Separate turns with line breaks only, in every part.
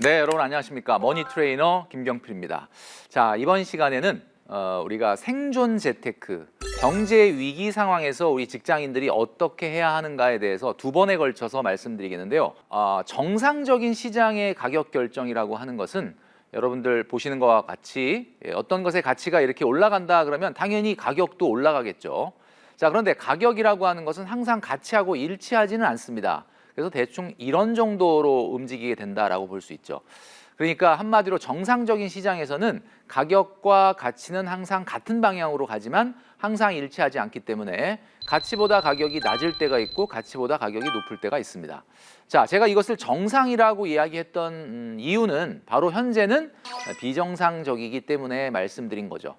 네, 여러분 안녕하십니까? 머니 트레이너 김경필입니다. 자, 이번 시간에는 어, 우리가 생존 재테크, 경제 위기 상황에서 우리 직장인들이 어떻게 해야 하는가에 대해서 두 번에 걸쳐서 말씀드리겠는데요. 아, 정상적인 시장의 가격 결정이라고 하는 것은 여러분들 보시는 것과 같이 예, 어떤 것의 가치가 이렇게 올라간다 그러면 당연히 가격도 올라가겠죠. 자, 그런데 가격이라고 하는 것은 항상 가치하고 일치하지는 않습니다. 그래서 대충 이런 정도로 움직이게 된다라고 볼 수 있죠. 그러니까 한마디로 정상적인 시장에서는 가격과 가치는 항상 같은 방향으로 가지만 항상 일치하지 않기 때문에 가치보다 가격이 낮을 때가 있고 가치보다 가격이 높을 때가 있습니다. 자, 제가 이것을 정상이라고 이야기했던 음, 이유는 바로 현재는 비정상적이기 때문에 말씀드린 거죠.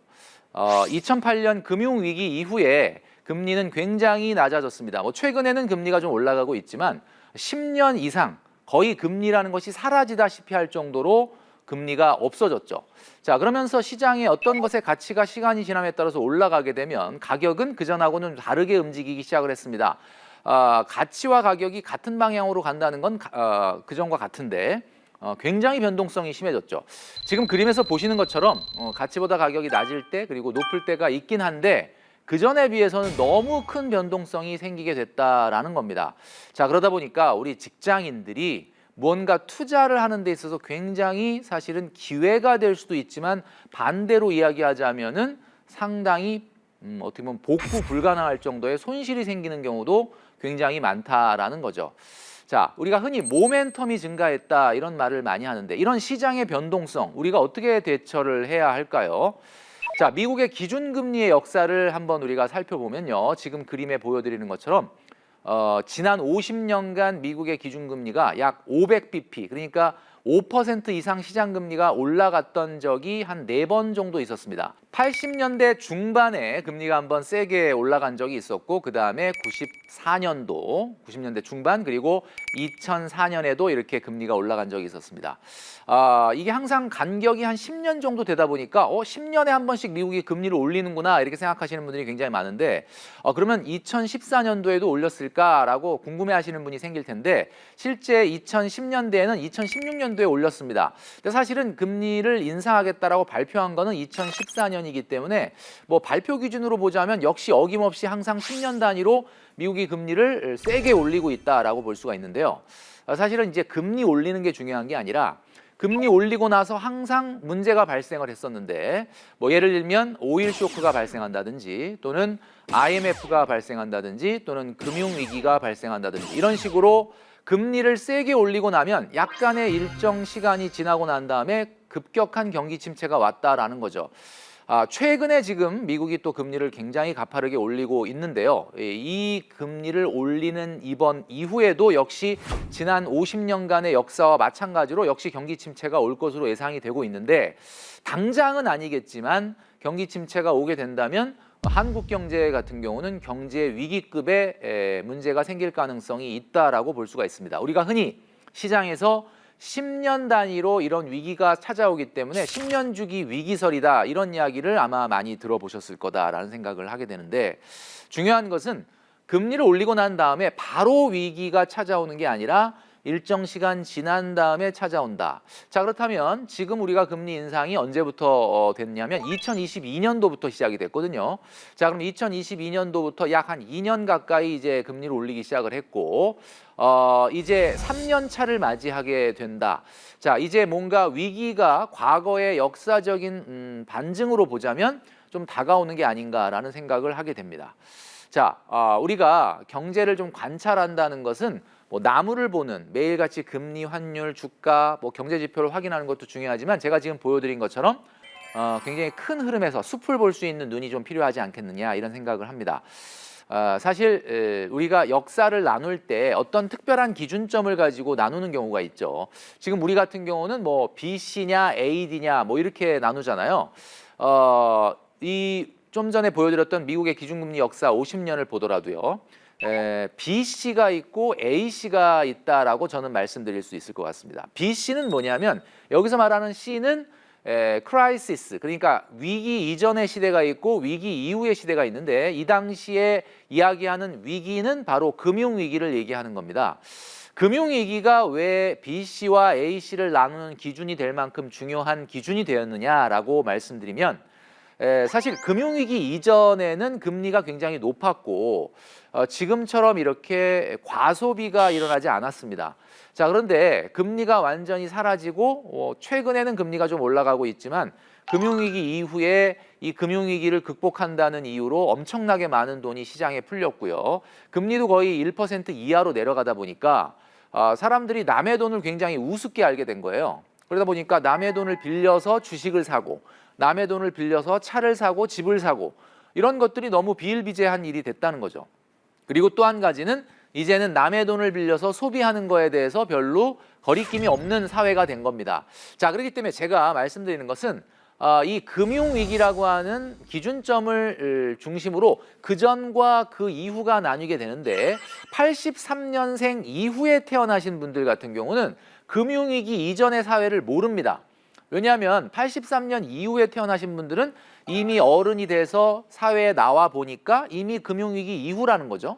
어, 2008년 금융 위기 이후에 금리는 굉장히 낮아졌습니다. 뭐 최근에는 금리가 좀 올라가고 있지만 10년 이상 거의 금리라는 것이 사라지다시피 할 정도로 금리가 없어졌죠. 자, 그러면서 시장의 어떤 것의 가치가 시간이 지남에 따라서 올라가게 되면 가격은 그전하고는 다르게 움직이기 시작을 했습니다. 아, 가치와 가격이 같은 방향으로 간다는 건 어, 그전과 같은데 어, 굉장히 변동성이 심해졌죠. 지금 그림에서 보시는 것처럼 어, 가치보다 가격이 낮을 때 그리고 높을 때가 있긴 한데 그 전에 비해서는 너무 큰 변동성이 생기게 됐다라는 겁니다. 자 그러다 보니까 우리 직장인들이 뭔가 투자를 하는 데 있어서 굉장히 사실은 기회가 될 수도 있지만 반대로 이야기하자면은 상당히 음, 어떻게 보면 복구 불가능할 정도의 손실이 생기는 경우도 굉장히 많다라는 거죠. 자, 우리가 흔히 모멘텀이 증가했다 이런 말을 많이 하는데 이런 시장의 변동성 우리가 어떻게 대처를 해야 할까요? 자, 미국의 기준금리의 역사를 한번 우리가 살펴보면요. 지금 그림에 보여드리는 것처럼 어, 지난 50년간 미국의 기준금리가 약 500bp, 그러니까 5% 이상 시장금리가 올라갔던 적이 한 네 번 정도 있었습니다. 80년대 중반에 금리가 한번 세게 올라간 적이 있었고 그 다음에 94년도, 90년대 중반 그리고 2004년에도 이렇게 금리가 올라간 적이 있었습니다. 아, 이게 항상 간격이 한 10년 정도 되다 보니까 어, 10년에 한 번씩 미국이 금리를 올리는구나 이렇게 생각하시는 분들이 굉장히 많은데 어, 그러면 2014년도에도 올렸을까라고 궁금해하시는 분이 생길 텐데 실제 2010년대에는 2016년도에 올렸습니다. 근데 사실은 금리를 인상하겠다라고 발표한 거는 2014년 이기 때문에 뭐 발표 기준으로 보자면 역시 어김없이 항상 10년 단위로 미국이 금리를 세게 올리고 있다라고 볼 수가 있는데요. 어, 사실은 이제 금리 올리는 게 중요한 게 아니라 금리 올리고 나서 항상 문제가 발생을 했었는데 뭐 예를 들면 오일 쇼크가 발생한다든지 또는 IMF가 발생한다든지 또는 금융 위기가 발생한다든지 이런 식으로 금리를 세게 올리고 나면 약간의 일정 시간이 지나고 난 다음에 급격한 경기 침체가 왔다라는 거죠. 아, 최근에 지금 미국이 또 금리를 굉장히 가파르게 올리고 있는데요. 이- 이 금리를 올리는 이번 이후에도 역시 지난 50년간의 역사와 마찬가지로 역시 경기 침체가 올 것으로 예상이 되고 있는데 당장은 아니겠지만 경기 침체가 오게 된다면 한국 경제 같은 경우는 경제 위기급의 에, 문제가 생길 가능성이 있다라고 볼 수가 있습니다. 우리가 흔히 시장에서 10년 단위로 이런 위기가 찾아오기 때문에 10년 주기 위기설이다 이런 이야기를 아마 많이 들어보셨을 거다라는 생각을 하게 되는데 중요한 것은 금리를 올리고 난 다음에 바로 위기가 찾아오는 게 아니라 일정 시간 지난 다음에 찾아온다. 자 그렇다면 지금 우리가 금리 인상이 언제부터 어, 됐냐면 2022년도부터 시작이 됐거든요. 자 그럼 2022년도부터 약 한 2년 가까이 이제 금리를 올리기 시작을 했고 어, 이제 3년 차를 맞이하게 된다. 자 이제 뭔가 위기가 과거의 역사적인 음, 반증으로 보자면 좀 다가오는 게 아닌가라는 생각을 하게 됩니다. 자, 아, 우리가 경제를 좀 관찰한다는 것은 뭐 나무를 보는 매일같이 금리, 환율, 주가, 뭐 경제 지표를 확인하는 것도 중요하지만 제가 지금 보여드린 것처럼 어, 굉장히 큰 흐름에서 숲을 볼 수 있는 눈이 좀 필요하지 않겠느냐 이런 생각을 합니다. 어, 사실 에, 우리가 역사를 나눌 때 어떤 특별한 기준점을 가지고 나누는 경우가 있죠. 지금 우리 같은 경우는 뭐 BC냐 AD냐 뭐 이렇게 나누잖아요. 어, 이 좀 전에 보여드렸던 미국의 기준금리 역사 50년을 보더라도요. 에, B 씨가 있고 A 씨가 있다라고 저는 말씀드릴 수 있을 것 같습니다. B 씨는 뭐냐면 여기서 말하는 C는 에, 크라이시스 그러니까 위기 이전의 시대가 있고 위기 이후의 시대가 있는데 이 당시에 이야기하는 위기는 바로 금융 위기를 얘기하는 겁니다. 금융 위기가 왜 B씨와 A씨를 나누는 기준이 될 만큼 중요한 기준이 되었느냐라고 말씀드리면 에, 사실 금융위기 이전에는 금리가 굉장히 높았고 어, 지금처럼 이렇게 과소비가 일어나지 않았습니다. 자 그런데 금리가 완전히 사라지고 어, 최근에는 금리가 좀 올라가고 있지만 금융위기 이후에 이 금융위기를 극복한다는 이유로 엄청나게 많은 돈이 시장에 풀렸고요. 금리도 거의 1% 이하로 내려가다 보니까 아, 사람들이 남의 돈을 굉장히 우습게 알게 된 거예요. 그러다 보니까 남의 돈을 빌려서 주식을 사고 남의 돈을 빌려서 차를 사고 집을 사고 이런 것들이 너무 비일비재한 일이 됐다는 거죠. 그리고 또 한 가지는 이제는 남의 돈을 빌려서 소비하는 거에 대해서 별로 거리낌이 없는 사회가 된 겁니다. 자, 그렇기 때문에 제가 말씀드리는 것은 아, 이 금융 위기라고 하는 기준점을 으, 중심으로 그 전과 그 이후가 나뉘게 되는데 83년생 이후에 태어나신 분들 같은 경우는 금융 위기 이전의 사회를 모릅니다. 왜냐하면 83년 이후에 태어나신 분들은 이미 어른이 돼서 사회에 나와 보니까 이미 금융위기 이후라는 거죠.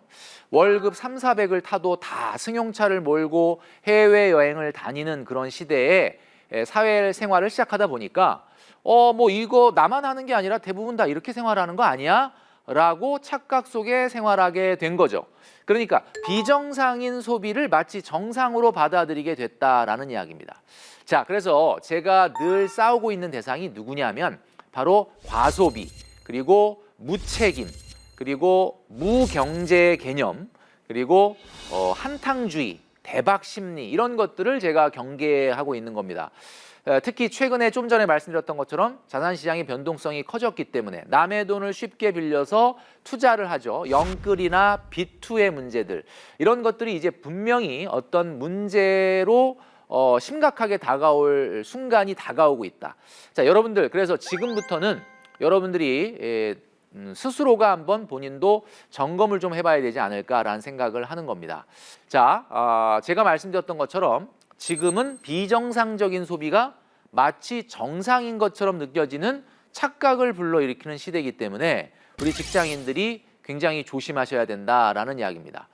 월급 3, 400을 타도 다 승용차를 몰고 해외여행을 다니는 그런 시대에 에, 사회 생활을 시작하다 보니까 어 뭐 이거 나만 하는 게 아니라 대부분 다 이렇게 생활하는 거 아니야? 라고 착각 속에 생활하게 된 거죠. 그러니까 비정상인 소비를 마치 정상으로 받아들이게 됐다라는 이야기입니다. 자, 그래서 제가 늘 싸우고 있는 대상이 누구냐면 바로 과소비, 그리고 무책임, 그리고 무경제 개념, 그리고 어, 한탕주의, 대박 심리 이런 것들을 제가 경계하고 있는 겁니다. 에, 특히 최근에 좀 전에 말씀드렸던 것처럼 자산시장의 변동성이 커졌기 때문에 남의 돈을 쉽게 빌려서 투자를 하죠. 영끌이나 비투의 문제들 이런 것들이 이제 분명히 어떤 문제로 어, 심각하게 다가올 순간이 다가오고 있다. 자, 여러분들 그래서 지금부터는 여러분들이 에, 음, 스스로가 한번 본인도 점검을 좀 해봐야 되지 않을까라는 생각을 하는 겁니다. 자, 아, 제가 말씀드렸던 것처럼 지금은 비정상적인 소비가 마치 정상인 것처럼 느껴지는 착각을 불러일으키는 시대이기 때문에 우리 직장인들이 굉장히 조심하셔야 된다라는 이야기입니다.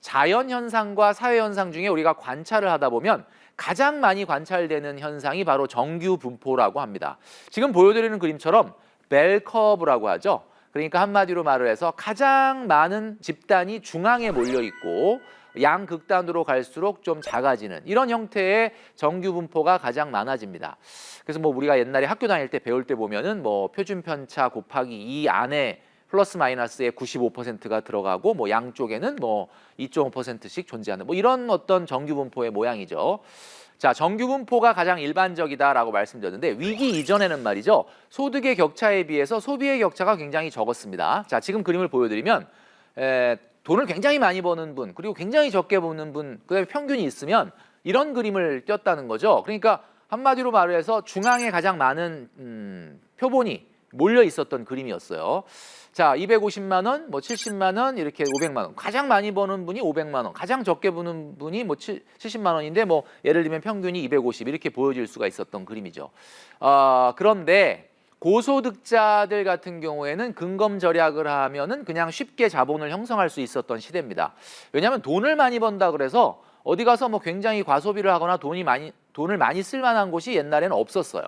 자연 현상과 사회 현상 중에 우리가 관찰을 하다 보면 가장 많이 관찰되는 현상이 바로 정규 분포라고 합니다. 지금 보여드리는 그림처럼 벨커브라고 하죠. 그러니까 한마디로 말을 해서 가장 많은 집단이 중앙에 몰려 있고 양극단으로 갈수록 좀 작아지는 이런 형태의 정규 분포가 가장 많아집니다. 그래서 뭐 우리가 옛날에 학교 다닐 때 배울 때 보면은 뭐 표준 편차 곱하기 이 안에 플러스 마이너스의 95%가 들어가고 뭐 양쪽에는 뭐 2.5%씩 존재하는 뭐 이런 어떤 정규 분포의 모양이죠. 자, 정규 분포가 가장 일반적이다라고 말씀드렸는데 위기 이전에는 말이죠. 소득의 격차에 비해서 소비의 격차가 굉장히 적었습니다. 자, 지금 그림을 보여드리면 에, 돈을 굉장히 많이 버는 분 그리고 굉장히 적게 버는 분 그다음에 평균이 있으면 이런 그림을 띄었다는 거죠. 그러니까 한마디로 말해서 중앙에 가장 많은 음, 표본이 몰려 있었던 그림이었어요. 자, 250만 원, 뭐 70만 원, 이렇게 500만 원. 가장 많이 버는 분이 500만 원, 가장 적게 버는 분이 뭐 7, 70만 원인데 뭐 예를 들면 평균이 250 이렇게 보여질 수가 있었던 그림이죠. 어, 그런데 고소득자들 같은 경우에는 근검 절약을 하면은 그냥 쉽게 자본을 형성할 수 있었던 시대입니다. 왜냐하면 돈을 많이 번다 그래서 어디 가서 뭐 굉장히 과소비를 하거나 돈이 많이 돈을 많이 쓸 만한 곳이 옛날에는 없었어요.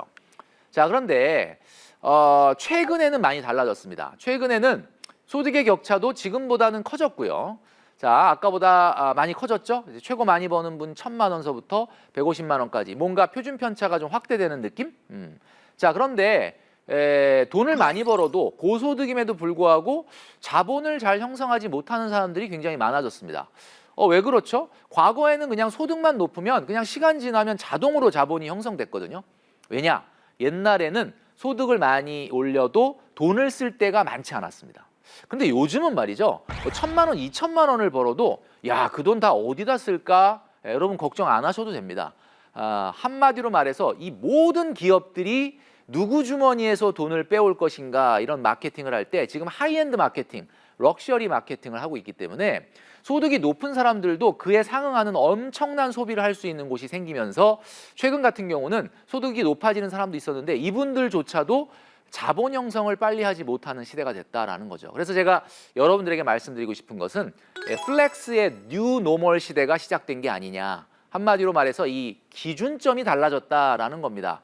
자, 그런데 어, 최근에는 많이 달라졌습니다. 최근에는 소득의 격차도 지금보다는 커졌고요. 자, 아까보다 아, 많이 커졌죠? 이제 최고 많이 버는 분 천만 원서부터 150만 원까지 뭔가 표준 편차가 좀 확대되는 느낌? 음. 자, 그런데 에, 돈을 많이 벌어도 고소득임에도 불구하고 자본을 잘 형성하지 못하는 사람들이 굉장히 많아졌습니다. 어, 왜 그렇죠? 과거에는 그냥 소득만 높으면 그냥 시간 지나면 자동으로 자본이 형성됐거든요. 왜냐? 옛날에는 소득을 많이 올려도 돈을 쓸 때가 많지 않았습니다. 근데 요즘은 말이죠. 뭐 천만 원, 이천만 원을 벌어도 야, 그 돈 다 어디다 쓸까? 예, 여러분 걱정 안 하셔도 됩니다. 아, 한마디로 말해서 이 모든 기업들이 누구 주머니에서 돈을 빼올 것인가 이런 마케팅을 할 때 지금 하이엔드 마케팅, 럭셔리 마케팅을 하고 있기 때문에 소득이 높은 사람들도 그에 상응하는 엄청난 소비를 할 수 있는 곳이 생기면서 최근 같은 경우는 소득이 높아지는 사람도 있었는데 이분들조차도 자본 형성을 빨리 하지 못하는 시대가 됐다라는 거죠. 그래서 제가 여러분들에게 말씀드리고 싶은 것은 예, 플렉스의 뉴 노멀 시대가 시작된 게 아니냐. 한마디로 말해서 이 기준점이 달라졌다라는 겁니다.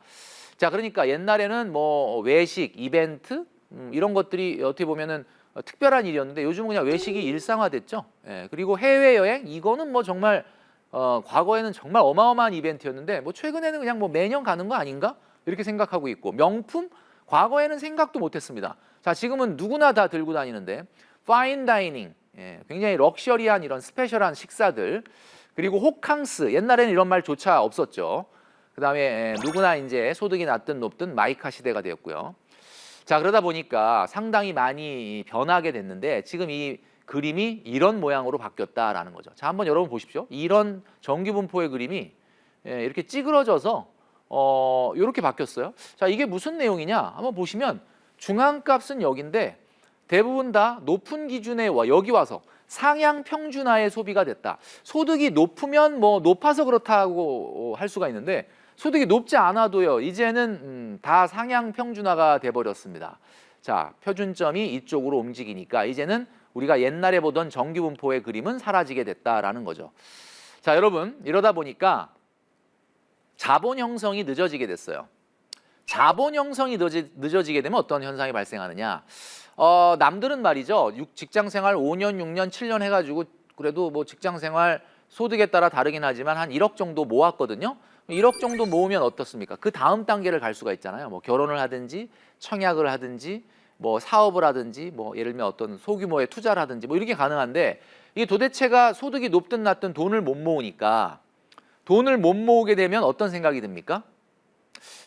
자, 그러니까 옛날에는 뭐 외식, 이벤트 음, 이런 것들이 어떻게 보면은 어, 특별한 일이었는데 요즘은 그냥 외식이 일상화됐죠. 예, 그리고 해외 여행 이거는 뭐 정말 어, 과거에는 정말 어마어마한 이벤트였는데 뭐 최근에는 그냥 뭐 매년 가는 거 아닌가 이렇게 생각하고 있고 명품 과거에는 생각도 못했습니다. 자, 지금은 누구나 다 들고 다니는데 파인 다이닝 예, 굉장히 럭셔리한 이런 스페셜한 식사들 그리고 호캉스 옛날에는 이런 말조차 없었죠. 그다음에 예, 누구나 이제 소득이 낮든 높든 마이카 시대가 되었고요. 자 그러다 보니까 상당히 많이 변하게 됐는데 지금 이 그림이 이런 모양으로 바뀌었다라는 거죠. 자 한번 여러분 보십시오. 이런 정규 분포의 그림이 예, 이렇게 찌그러져서 어 이렇게 바뀌었어요. 자 이게 무슨 내용이냐? 한번 보시면 중앙값은 여기인데 대부분 다 높은 기준에 와 여기 와서 상향 평준화의 소비가 됐다. 소득이 높으면 뭐 높아서 그렇다고 할 수가 있는데 소득이 높지 않아도요. 이제는 음, 다 상향 평준화가 돼 버렸습니다. 자, 표준점이 이쪽으로 움직이니까 이제는 우리가 옛날에 보던 정규 분포의 그림은 사라지게 됐다라는 거죠. 자, 여러분 이러다 보니까 자본 형성이 늦어지게 됐어요. 자본 형성이 늦어지, 늦어지게 되면 어떤 현상이 발생하느냐? 어, 남들은 말이죠. 육- 직장 생활 5년, 6년, 7년 해 가지고 그래도 뭐 직장 생활 소득에 따라 다르긴 하지만 한 1억 정도 모았거든요. 1억 정도 모으면 어떻습니까? 그 다음 단계를 갈 수가 있잖아요. 뭐 결혼을 하든지 청약을 하든지 뭐 사업을 하든지 뭐 예를 들면 어떤 소규모의 투자를 하든지 뭐 이렇게 가능한데 이게 도대체가 소득이 높든 낮든 돈을 못 모으니까 돈을 못 모으게 되면 어떤 생각이 듭니까?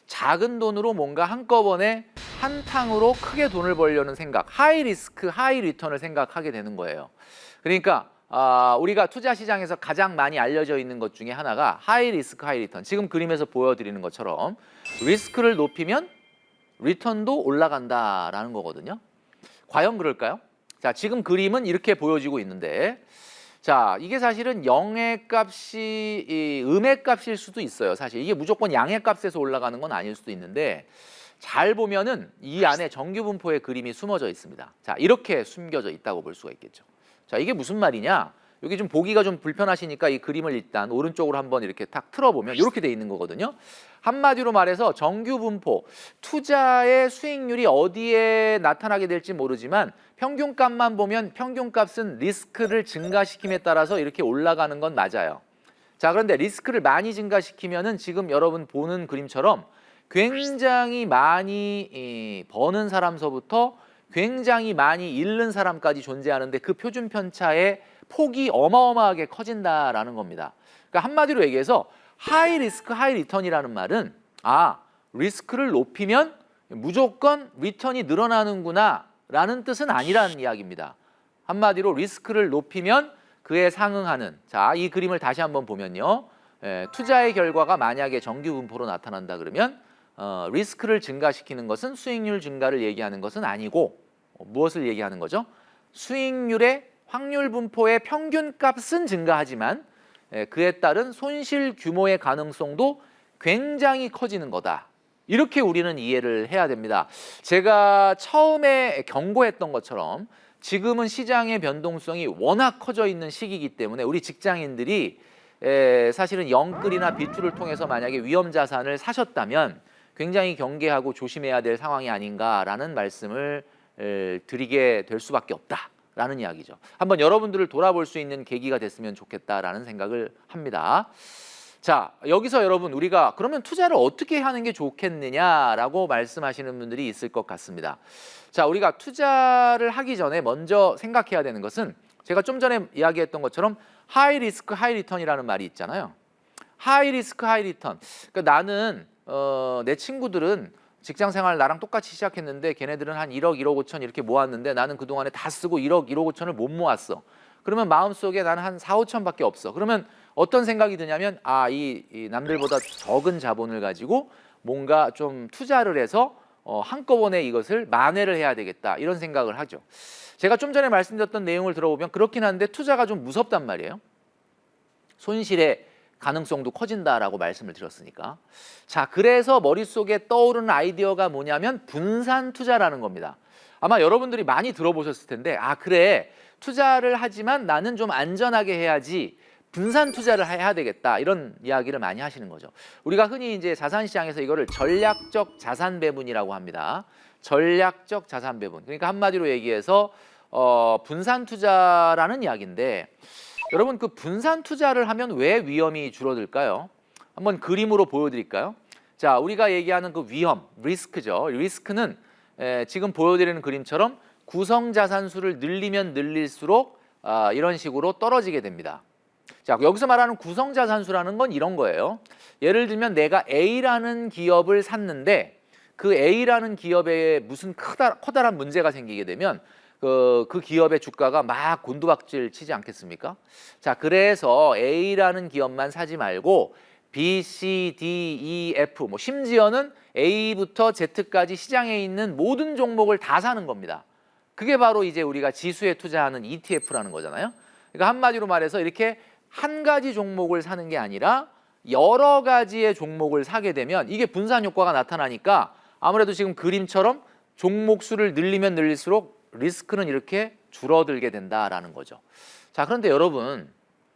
작은 돈으로 뭔가 한꺼번에 한탕으로 크게 돈을 벌려는 생각, 하이 리스크, 하이 리턴을 생각하게 되는 거예요. 그러니까 아, 우리가 투자 시장에서 가장 많이 알려져 있는 것 중에 하나가 하이 리스크, 하이 리턴. 지금 그림에서 보여드리는 것처럼 리스크를 높이면 리턴도 올라간다라는 거거든요. 과연 그럴까요? 자, 지금 그림은 이렇게 보여지고 있는데 자, 이게 사실은 영의 값이 이 음의 값일 수도 있어요. 사실 이게 무조건 양의 값에서 올라가는 건 아닐 수도 있는데 잘 보면은 이 안에 정규 분포의 그림이 숨어져 있습니다. 자, 이렇게 숨겨져 있다고 볼 수가 있겠죠. 자, 이게 무슨 말이냐? 여기 좀 보기가 좀 불편하시니까 이 그림을 일단 오른쪽으로 한번 이렇게 탁 틀어보면 이렇게 돼 있는 거거든요. 한마디로 말해서 정규 분포 투자의 수익률이 어디에 나타나게 될지 모르지만 평균값만 보면 평균값은 리스크를 증가시킴에 따라서 이렇게 올라가는 건 맞아요. 자 그런데 리스크를 많이 증가시키면은 지금 여러분 보는 그림처럼 굉장히 많이 이, 버는 사람서부터 굉장히 많이 잃는 사람까지 존재하는데 그 표준 편차의 폭이 어마어마하게 커진다라는 겁니다. 그러니까 한마디로 얘기해서 하이 리스크 하이 리턴이라는 말은 아 리스크를 높이면 무조건 리턴이 늘어나는구나라는 뜻은 아니라는 이야기입니다. 한마디로 리스크를 높이면 그에 상응하는 자 이 그림을 다시 한번 보면요 에, 투자의 결과가 만약에 정규 분포로 나타난다 그러면 어, 리스크를 증가시키는 것은 수익률 증가를 얘기하는 것은 아니고 어, 무엇을 얘기하는 거죠? 수익률의 확률 분포의 평균 값은 증가하지만 에, 그에 따른 손실 규모의 가능성도 굉장히 커지는 거다. 이렇게 우리는 이해를 해야 됩니다. 제가 처음에 경고했던 것처럼 지금은 시장의 변동성이 워낙 커져 있는 시기이기 때문에 우리 직장인들이 에, 사실은 영끌이나 비투를 통해서 만약에 위험 자산을 사셨다면 굉장히 경계하고 조심해야 될 상황이 아닌가라는 말씀을 에, 드리게 될 수밖에 없다라는 이야기죠. 한번 여러분들을 돌아볼 수 있는 계기가 됐으면 좋겠다라는 생각을 합니다. 자, 여기서 여러분 우리가 그러면 투자를 어떻게 하는 게 좋겠느냐라고 말씀하시는 분들이 있을 것 같습니다. 자, 우리가 투자를 하기 전에 먼저 생각해야 되는 것은 제가 좀 전에 이야기했던 것처럼 하이 리스크 하이 리턴이라는 말이 있잖아요. 하이 리스크 하이 리턴. 그러니까 나는 어, 내 친구들은 직장 생활 나랑 똑같이 시작했는데 걔네들은 한 1억 1억 5천 이렇게 모았는데 나는 그동안에 다 쓰고 1억 1억 5천을 못 모았어. 그러면 마음속에 나는 한 4, 5천밖에 없어. 그러면 어떤 생각이 드냐면 아, 이, 이 남들보다 적은 자본을 가지고 뭔가 좀 투자를 해서 어, 한꺼번에 이것을 만회를 해야 되겠다 이런 생각을 하죠. 제가 좀 전에 말씀드렸던 내용을 들어보면 그렇긴 한데 투자가 좀 무섭단 말이에요. 손실의 가능성도 커진다라고 말씀을 드렸으니까. 자, 그래서 머릿속에 떠오르는 아이디어가 뭐냐면 분산 투자라는 겁니다. 아마 여러분들이 많이 들어보셨을 텐데, 아, 그래. 투자를 하지만 나는 좀 안전하게 해야지 분산 투자를 해야 되겠다. 이런 이야기를 많이 하시는 거죠. 우리가 흔히 이제 자산 시장에서 이거를 전략적 자산 배분이라고 합니다. 전략적 자산 배분. 그러니까 한마디로 얘기해서 어, 분산 투자라는 이야기인데 여러분 그 분산 투자를 하면 왜 위험이 줄어들까요? 한번 그림으로 보여드릴까요? 자, 우리가 얘기하는 그 위험, 리스크죠. 리스크는 에, 지금 보여드리는 그림처럼 구성 자산 수를 늘리면 늘릴수록 아, 이런 식으로 떨어지게 됩니다. 자, 여기서 말하는 구성 자산 수라는 건 이런 거예요. 예를 들면 내가 A라는 기업을 샀는데 그 A라는 기업에 무슨 커다란 문제가 생기게 되면 그, 그 기업의 주가가 막 곤두박질 치지 않겠습니까? 자, 그래서 A라는 기업만 사지 말고 B, C, D, E, F, 뭐 심지어는 A부터 Z까지 시장에 있는 모든 종목을 다 사는 겁니다. 그게 바로 이제 우리가 지수에 투자하는 ETF라는 거잖아요. 그러니까 한마디로 말해서 이렇게 한 가지 종목을 사는 게 아니라 여러 가지의 종목을 사게 되면 이게 분산 효과가 나타나니까 아무래도 지금 그림처럼 종목 수를 늘리면 늘릴수록 리스크는 이렇게 줄어들게 된다라는 거죠. 자, 그런데 여러분,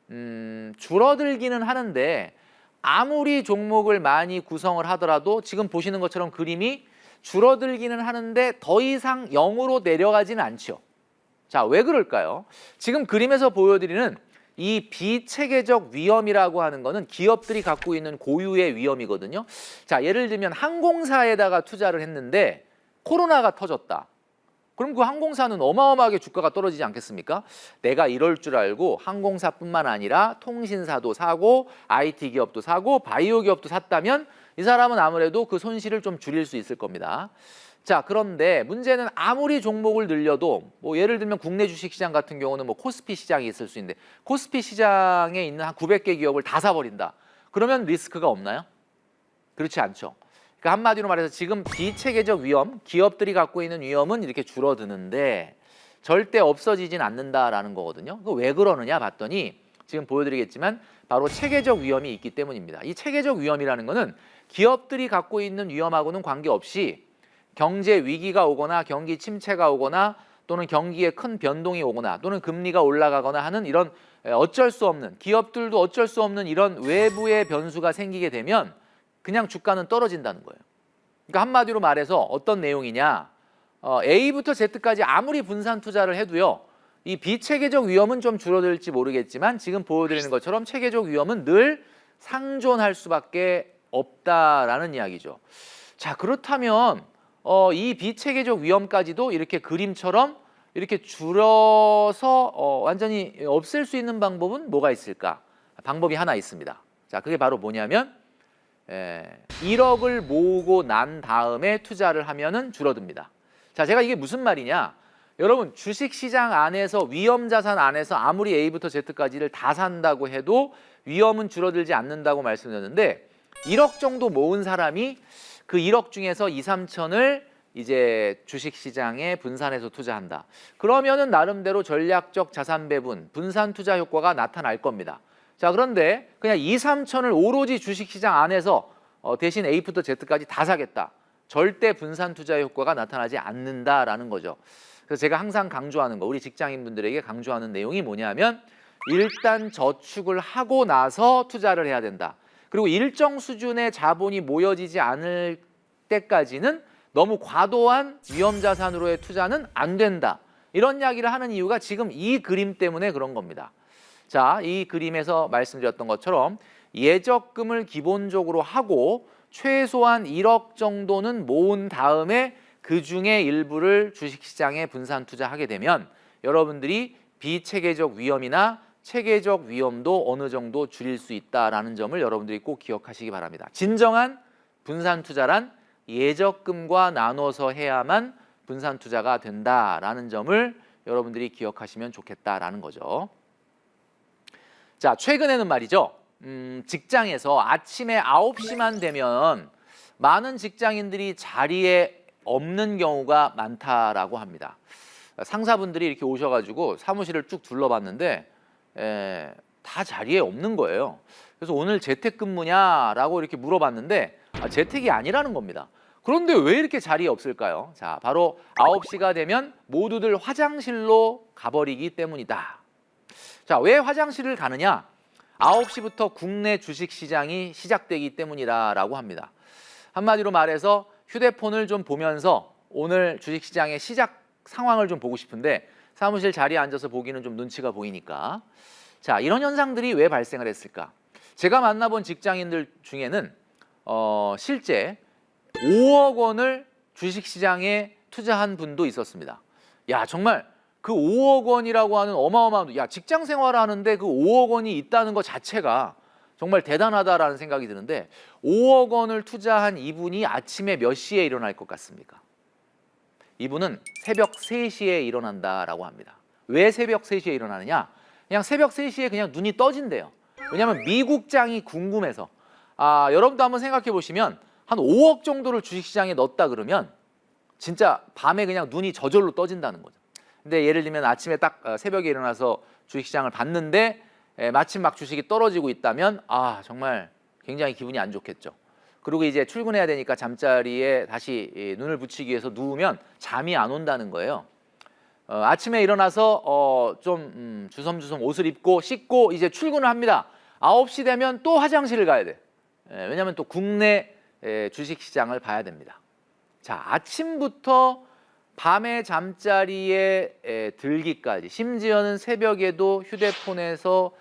음, 줄어들기는 하는데 아무리 종목을 많이 구성을 하더라도 지금 보시는 것처럼 그림이 줄어들기는 하는데 더 이상 0으로 내려가지는 않죠. 자, 왜 그럴까요? 지금 그림에서 보여드리는 이 비체계적 위험이라고 하는 거는 기업들이 갖고 있는 고유의 위험이거든요. 자, 예를 들면 항공사에다가 투자를 했는데 코로나가 터졌다. 그럼 그 항공사는 어마어마하게 주가가 떨어지지 않겠습니까? 내가 이럴 줄 알고 항공사뿐만 아니라 통신사도 사고 IT 기업도 사고 바이오 기업도 샀다면 이 사람은 아무래도 그 손실을 좀 줄일 수 있을 겁니다. 자, 그런데 문제는 아무리 종목을 늘려도 뭐 예를 들면 국내 주식 시장 같은 경우는 뭐 코스피 시장이 있을 수 있는데 코스피 시장에 있는 한 900개 기업을 다 사버린다. 그러면 리스크가 없나요? 그렇지 않죠. 그러니까 한마디로 말해서 지금 비체계적 위험, 기업들이 갖고 있는 위험은 이렇게 줄어드는데 절대 없어지진 않는다라는 거거든요. 그왜 그러느냐 봤더니 지금 보여드리겠지만 바로 체계적 위험이 있기 때문입니다. 이 체계적 위험이라는 거는 기업들이 갖고 있는 위험하고는 관계없이 경제 위기가 오거나 경기 침체가 오거나 또는 경기에 큰 변동이 오거나 또는 금리가 올라가거나 하는 이런 어쩔 수 없는 기업들도 어쩔 수 없는 이런 외부의 변수가 생기게 되면 그냥 주가는 떨어진다는 거예요. 그러니까 한마디로 말해서 어떤 내용이냐? 어, A부터 Z까지 아무리 분산 투자를 해도요. 이 비체계적 위험은 좀 줄어들지 모르겠지만 지금 보여드리는 것처럼 체계적 위험은 늘 상존할 수밖에 없다라는 이야기죠. 자 그렇다면 어, 이 비체계적 위험까지도 이렇게 그림처럼 이렇게 줄여서 어, 완전히 없앨 수 있는 방법은 뭐가 있을까? 방법이 하나 있습니다. 자 그게 바로 뭐냐면 예, 1억을 모으고 난 다음에 투자를 하면은 줄어듭니다. 자, 제가 이게 무슨 말이냐? 여러분, 주식 시장 안에서 위험 자산 안에서 아무리 A부터 Z까지를 다 산다고 해도 위험은 줄어들지 않는다고 말씀드렸는데 1억 정도 모은 사람이 그 1억 중에서 2, 3천을 이제 주식 시장에 분산해서 투자한다. 그러면은 나름대로 전략적 자산 배분, 분산 투자 효과가 나타날 겁니다. 자 그런데 그냥 2, 3천을 오로지 주식시장 안에서 어, 대신 A부터 Z까지 다 사겠다. 절대 분산 투자 효과가 나타나지 않는다라는 거죠. 그래서 제가 항상 강조하는 거, 우리 직장인분들에게 강조하는 내용이 뭐냐면 일단 저축을 하고 나서 투자를 해야 된다. 그리고 일정 수준의 자본이 모여지지 않을 때까지는 너무 과도한 위험 자산으로의 투자는 안 된다. 이런 이야기를 하는 이유가 지금 이 그림 때문에 그런 겁니다. 자, 이 그림에서 말씀드렸던 것처럼 예적금을 기본적으로 하고 최소한 1억 정도는 모은 다음에 그 중에 일부를 주식시장에 분산 투자하게 되면 여러분들이 비체계적 위험이나 체계적 위험도 어느 정도 줄일 수 있다라는 점을 여러분들이 꼭 기억하시기 바랍니다. 진정한 분산 투자란 예적금과 나눠서 해야만 분산 투자가 된다라는 점을 여러분들이 기억하시면 좋겠다라는 거죠. 자, 최근에는 말이죠. 음, 직장에서 아침에 9시만 되면 많은 직장인들이 자리에 없는 경우가 많다라고 합니다. 상사분들이 이렇게 오셔가지고 사무실을 쭉 둘러봤는데 에, 다 자리에 없는 거예요. 그래서 오늘 재택근무냐라고 이렇게 물어봤는데 아, 재택이 아니라는 겁니다. 그런데 왜 이렇게 자리에 없을까요? 자, 바로 9시가 되면 모두들 화장실로 가버리기 때문이다. 자, 왜 화장실을 가느냐? 9시부터 국내 주식 시장이 시작되기 때문이다라고 합니다. 한마디로 말해서 휴대폰을 좀 보면서 오늘 주식 시장의 시작 상황을 좀 보고 싶은데 사무실 자리에 앉아서 보기는 좀 눈치가 보이니까 자 이런 현상들이 왜 발생을 했을까? 제가 만나본 직장인들 중에는 어, 실제 5억 원을 주식 시장에 투자한 분도 있었습니다. 야 정말 그 5억 원이라고 하는 어마어마한 야 직장 생활하는데 그 5억 원이 있다는 것 자체가 정말 대단하다라는 생각이 드는데 5억 원을 투자한 이분이 아침에 몇 시에 일어날 것 같습니까? 이분은 새벽 3시에 일어난다라고 합니다. 왜 새벽 3시에 일어나느냐? 그냥 새벽 3시에 그냥 눈이 떠진대요. 왜냐하면 미국장이 궁금해서. 아, 여러분도 한번 생각해 보시면 한 5억 정도를 주식시장에 넣었다 그러면 진짜 밤에 그냥 눈이 저절로 떠진다는 거죠. 근데 예를 들면 아침에 딱 어, 새벽에 일어나서 주식시장을 봤는데 에, 마침 막 주식이 떨어지고 있다면 아 정말 굉장히 기분이 안 좋겠죠. 그리고 이제 출근해야 되니까 잠자리에 다시 이, 눈을 붙이기 위해서 누우면 잠이 안 온다는 거예요. 어, 아침에 일어나서 어, 좀 음, 주섬주섬 옷을 입고 씻고 이제 출근을 합니다. 9시 되면 또 화장실을 가야 돼. 예, 왜냐하면 또 국내 에, 주식시장을 봐야 됩니다. 자 아침부터 밤에 잠자리에 에, 들기까지 심지어는 새벽에도 휴대폰에서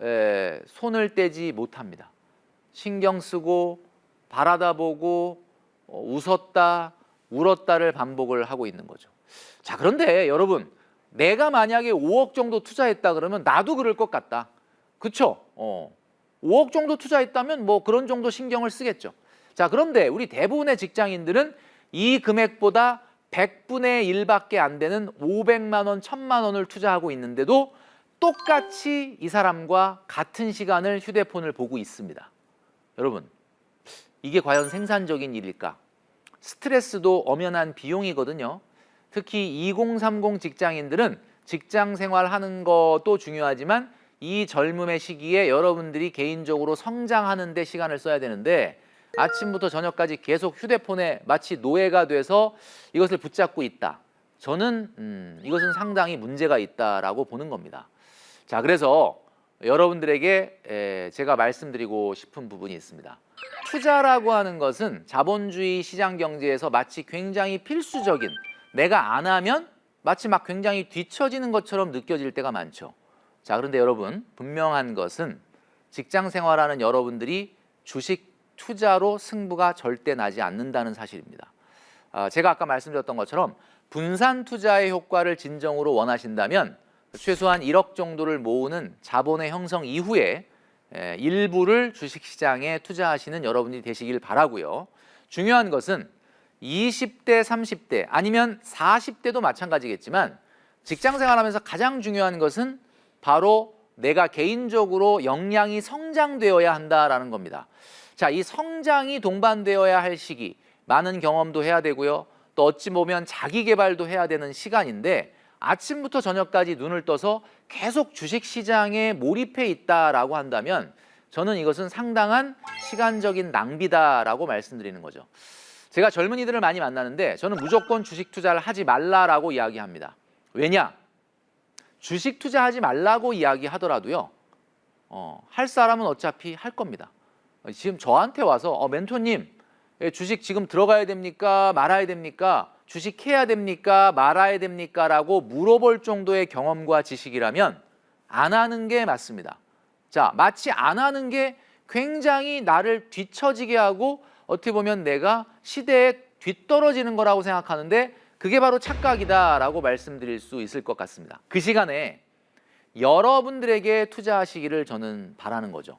에, 손을 떼지 못합니다. 신경 쓰고 바라다 보고 어, 웃었다 울었다를 반복을 하고 있는 거죠. 자 그런데 여러분 내가 만약에 5억 정도 투자했다 그러면 나도 그럴 것 같다. 그쵸? 어. 5억 정도 투자했다면 뭐 그런 정도 신경을 쓰겠죠. 자 그런데 우리 대부분의 직장인들은 이 금액보다 100분의 1밖에 안 되는 500만 원, 1000만 원을 투자하고 있는데도 똑같이 이 사람과 같은 시간을 휴대폰을 보고 있습니다. 여러분, 이게 과연 생산적인 일일까? 스트레스도 엄연한 비용이거든요. 특히 2030 직장인들은 직장 생활하는 것도 중요하지만 이 젊음의 시기에 여러분들이 개인적으로 성장하는 데 시간을 써야 되는데 아침부터 저녁까지 계속 휴대폰에 마치 노예가 돼서 이것을 붙잡고 있다. 저는 음, 이것은 상당히 문제가 있다라고 보는 겁니다. 자, 그래서 여러분들에게 에, 제가 말씀드리고 싶은 부분이 있습니다. 투자라고 하는 것은 자본주의 시장 경제에서 마치 굉장히 필수적인 내가 안 하면 마치 막 굉장히 뒤처지는 것처럼 느껴질 때가 많죠. 자, 그런데 여러분 분명한 것은 직장 생활하는 여러분들이 주식 투자로 승부가 절대 나지 않는다는 사실입니다. 아, 제가 아까 말씀드렸던 것처럼 분산 투자의 효과를 진정으로 원하신다면 최소한 1억 정도를 모으는 자본의 형성 이후에 에, 일부를 주식시장에 투자하시는 여러분이 되시길 바라고요. 중요한 것은 20대, 30대 아니면 40대도 마찬가지겠지만 직장 생활하면서 가장 중요한 것은 바로 내가 개인적으로 역량이 성장되어야 한다라는 겁니다. 자, 이 성장이 동반되어야 할 시기, 많은 경험도 해야 되고요. 또 어찌 보면 자기 개발도 해야 되는 시간인데 아침부터 저녁까지 눈을 떠서 계속 주식 시장에 몰입해 있다라고 한다면 저는 이것은 상당한 시간적인 낭비다라고 말씀드리는 거죠. 제가 젊은이들을 많이 만나는데 저는 무조건 주식 투자를 하지 말라라고 이야기합니다. 왜냐? 주식 투자하지 말라고 이야기하더라도요. 어, 할 사람은 어차피 할 겁니다. 지금 저한테 와서 어, 멘토님 예, 주식 지금 들어가야 됩니까 말아야 됩니까 주식 해야 됩니까 말아야 됩니까라고 물어볼 정도의 경험과 지식이라면 안 하는 게 맞습니다. 자 마치 안 하는 게 굉장히 나를 뒤처지게 하고 어떻게 보면 내가 시대에 뒤떨어지는 거라고 생각하는데 그게 바로 착각이다라고 말씀드릴 수 있을 것 같습니다. 그 시간에 여러분들에게 투자하시기를 저는 바라는 거죠.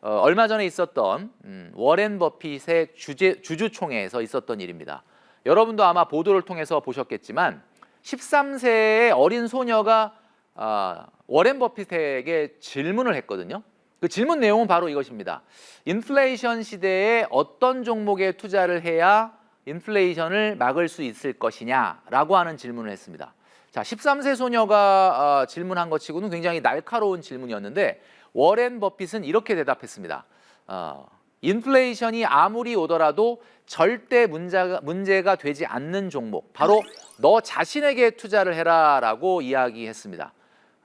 어, 얼마 전에 있었던 음, 워렌 버핏의 주제, 주주총회에서 있었던 일입니다. 여러분도 아마 보도를 통해서 보셨겠지만 13세의 어린 소녀가 아, 워렌 버핏에게 질문을 했거든요. 그 질문 내용은 바로 이것입니다. 인플레이션 시대에 어떤 종목에 투자를 해야 인플레이션을 막을 수 있을 것이냐라고 하는 질문을 했습니다. 자, 13세 소녀가 어, 질문한 것 치고는 굉장히 날카로운 질문이었는데 워렌 버핏은 이렇게 대답했습니다. 어, 인플레이션이 아무리 오더라도 절대 문제가, 문제가 되지 않는 종목 바로 너 자신에게 투자를 해라라고 이야기했습니다.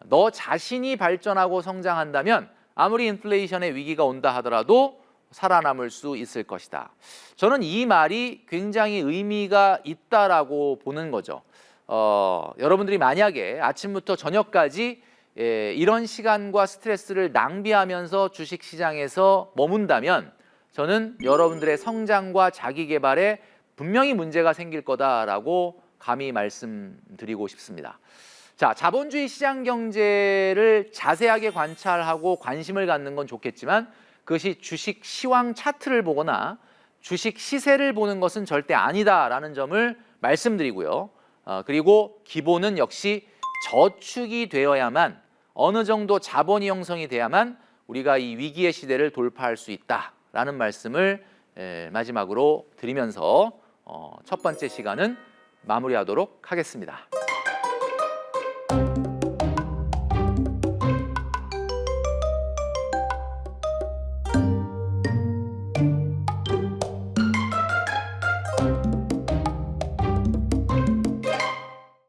너 자신이 발전하고 성장한다면 아무리 인플레이션의 위기가 온다 하더라도 살아남을 수 있을 것이다. 저는 이 말이 굉장히 의미가 있다라고 보는 거죠. 어, 여러분들이 만약에 아침부터 저녁까지 예, 이런 시간과 스트레스를 낭비하면서 주식 시장에서 머문다면 저는 여러분들의 성장과 자기 개발에 분명히 문제가 생길 거다라고 감히 말씀드리고 싶습니다. 자, 자본주의 시장 경제를 자세하게 관찰하고 관심을 갖는 건 좋겠지만 그것이 주식 시황 차트를 보거나 주식 시세를 보는 것은 절대 아니다라는 점을 말씀드리고요. 어, 그리고 기본은 역시 저축이 되어야만 어느 정도 자본이 형성이 돼야만 우리가 이 위기의 시대를 돌파할 수 있다라는 말씀을 에, 마지막으로 드리면서 어, 첫 번째 시간은 마무리하도록 하겠습니다.